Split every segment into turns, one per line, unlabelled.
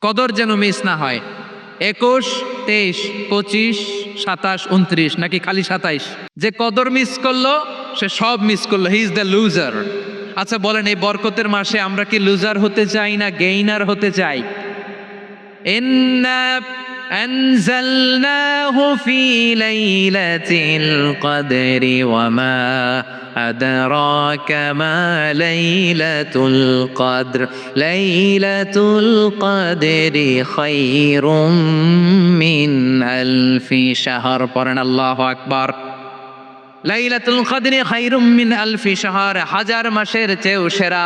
কদর যেন মিস না হয়। একুশ, তেইশ, পঁচিশ, সাতাশ উনত্রিশ নাকি খালি সাতাইশ? যে কদর মিস করল, সে সব মিস করল। হি ইজ দ্য লুজার আচ্ছা বলেন, এই বরকতের মাসে আমরা কি লুজার হতে চাই না গেইনার হতে চাই? أنزلناه في ليلة القدر وما أدراك ما ليلة القدر ليلة القدر خير من ألف شهر পড়েন الله أكبر লাইলাতুল কদরি খাইরুম মিন আলফি শাহর হাজার মাসের চেয়েও সেরা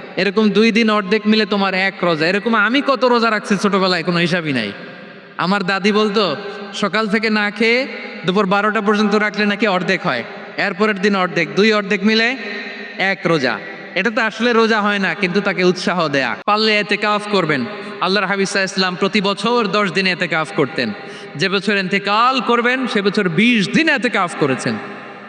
এরকম দুই দিন অর্ধেক মিলে তোমার এক রোজা। এরকম আমি কত রোজা রাখছি ছোটবেলায়, কোনো হিসাবই নাই। আমার দাদি বলতো, সকাল থেকে না খেয়ে দুপুর বারোটা পর্যন্ত রাখলে নাকি অর্ধেক হয়। এরপরের দিন অর্ধেক, দুই অর্ধেক মিলে এক রোজা। এটা তো আসলে রোজা হয় না, কিন্তু তাকে উৎসাহ দেয়া। পারলে এতে কাফ করবেন। আল্লাহর হাবিসা ইসলাম প্রতি বছর দশ দিনে এতে কাফ করতেন। যে বছর এতে কাল করবেন, সে বছর বিশ দিন এতে কাফ করেছেন।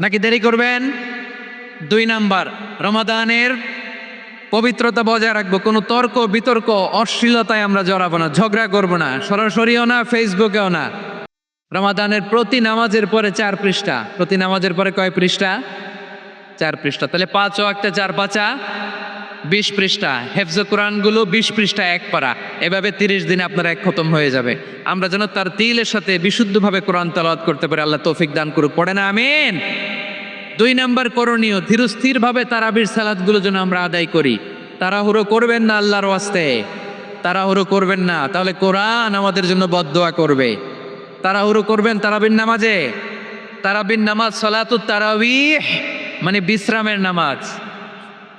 নাকি দেরি করবেন? দুই নাম্বার, রমাদানের পবিত্রতা বজায় রাখব, কোনো তর্ক, বিতর্ক, অশ্লীলতায় আমরা জড়াবো না, ঝগড়া করব না, সরাসরিও না, ফেসবুকেও না। রমাদানের প্রতি নামাজের পরে চার পৃষ্ঠা। প্রতি নামাজের পরে কয় পৃষ্ঠা? চার পৃষ্ঠা। তাহলে পাঁচও একটা চার পাঁচা। বিশ পৃষ্ঠা হেফজ কোরআনগুলো বিশ পৃষ্ঠা এক পারা। এভাবে তিরিশ দিনে আপনার এক খতম হয়ে যাবে। আমরা যেন তার তিলের সাথে বিশুদ্ধভাবে কোরআন তালাওয়াত করতে পারি, আল্লাহ তৌফিক দান করুক। পড়ে না, আমিন। দুই নাম্বার করণীয় ধীরস্থিরভাবে তারাবির সালাদগুলো যেন আমরা আদায় করি। তাড়াহুড়ো করবেন না আল্লাহর ওয়াস্তে। তাড়াহুড়ো করবেন না, তাহলে কোরআন আমাদের জন্য বদদোয়া করবে। তাড়াহুড়ো করবেন তারাবির নামাজে। তারাবির নামাজ সলাতুত তারাবিহ মানে বিশ্রামের নামাজ।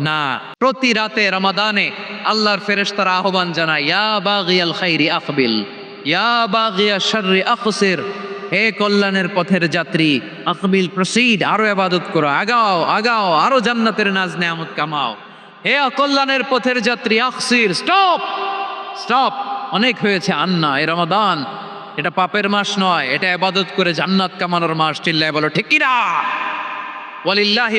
না, প্রতি রাতে রমাদানে আল্লাহর ফেরেশতারা আহ্বান জানায় খাইরি আকবিল হে কল্যাণের পথের যাত্রী আকবিল প্রসিড, আরও ইবাদত করো, আগাও আগাও, আরও জান্নাতের নাজ নেয়ামত কামাও। হে অকল্যাণের পথের যাত্রী আকসির স্টপ স্টপ, অনেক হয়েছে আন্না, এ রমাদান, এটা পাপের মাস নয়, এটা ইবাদত করে জান্নাত কামানোর মাস, চিল্লায় বলো, ঠিক কিনা ওয়ালিল্লাহি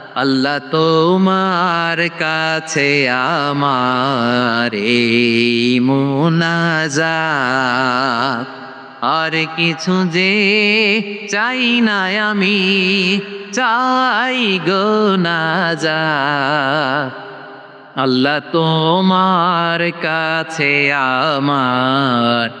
আল্লাহ তোমার কাছে আমার মোনাজাত। আর কিছু যে চাই না আমি, চাই গো নাজাত। আল্লাহ তোমার কাছে আমার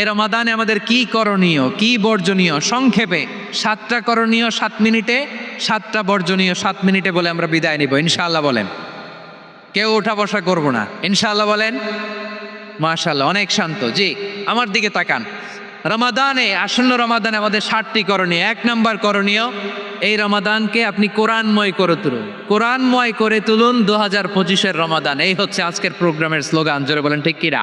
এ রমাদানে আমাদের কি করণীয়, কি বর্জনীয়? সংক্ষেপে, সাতটা করণীয় সাত মিনিটে, সাতটা বর্জনীয় সাত মিনিটে বলে আমরা বিদায় নিব, ইনশাআল্লাহ বলেন। কেউ ওঠা বসা করব না, ইনশাআল্লাহ বলেন। মাশাল্লাহ অনেক শান্ত, জি, আমার দিকে তাকান। রমাদানে, আসন্ন রমাদানে আমাদের ষাটটি করণীয়, এক নম্বর করণীয়, এই রমাদানকে আপনি কোরআনময় করে তুলুন। কোরআনময় করে তুলুন দু হাজার পঁচিশের রমাদান, এই হচ্ছে আজকের প্রোগ্রামের স্লোগান, জোরে বলেন, ঠিক কিরা